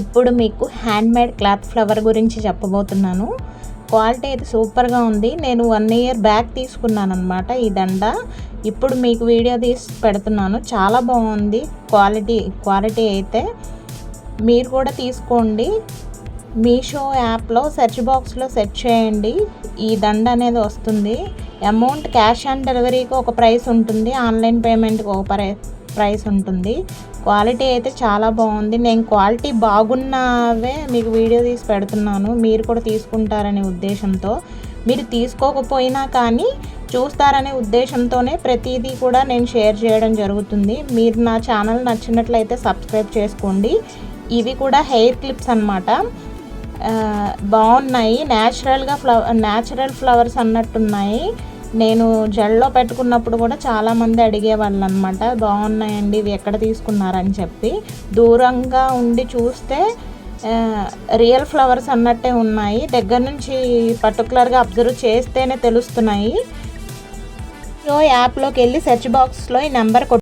ఇప్పుడు మీకు handmade cloth flower గురించి చెప్పబోతున్నాను. క్వాలిటీ అయితే సూపర్గా ఉంది. నేను వన్ ఇయర్ బ్యాక్ తీసుకున్నాను అనమాట ఈ దండ. ఇప్పుడు మీకు వీడియో తీసి పెడుతున్నాను. చాలా బాగుంది. క్వాలిటీ క్వాలిటీ అయితే మీరు కూడా తీసుకోండి. మీషో యాప్లో సెర్చ్ బాక్స్లో సెర్చ్ చేయండి. ఈ దండ అనేది వస్తుంది. అమౌంట్ క్యాష్ ఆన్ డెలివరీకి ఒక ప్రైస్ ఉంటుంది. ఆన్లైన్ పేమెంట్కి ఒక ప్రై ప్రైస్ ఉంటుంది. క్వాలిటీ అయితే చాలా బాగుంది. నేను క్వాలిటీ బాగున్నవే మీకు వీడియో తీసి పెడుతున్నాను. మీరు కూడా తీసుకుంటారనే ఉద్దేశంతో. మీరు తీసుకోకపోయినా కానీ చూస్తారనే ఉద్దేశంతోనే ప్రతిదీ కూడా నేను షేర్ చేయడం జరుగుతుంది. మీరు నా ఛానల్ నచ్చినట్లయితే సబ్స్క్రైబ్ చేసుకోండి. ఇవి కూడా హెయిర్ క్లిప్స్ అనమాట బాగున్నాయి. న్యాచురల్గా ఫ్లవర్ న్యాచురల్ ఫ్లవర్స్ అన్నట్టున్నాయి. నేను జల్లో పెట్టుకున్నప్పుడు కూడా చాలామంది అడిగేవాళ్ళు అనమాట బాగున్నాయండి ఇవి ఎక్కడ తీసుకున్నారని చెప్పి. దూరంగా ఉండి చూస్తే రియల్ ఫ్లవర్స్ అన్నట్టే ఉన్నాయి. దగ్గర నుంచి పర్టికులర్గా అబ్జర్వ్ చేస్తేనే తెలుస్తున్నాయి. యాప్లోకి వెళ్ళి సెర్చ్ బాక్స్లో ఈ నెంబర్ కొట్టు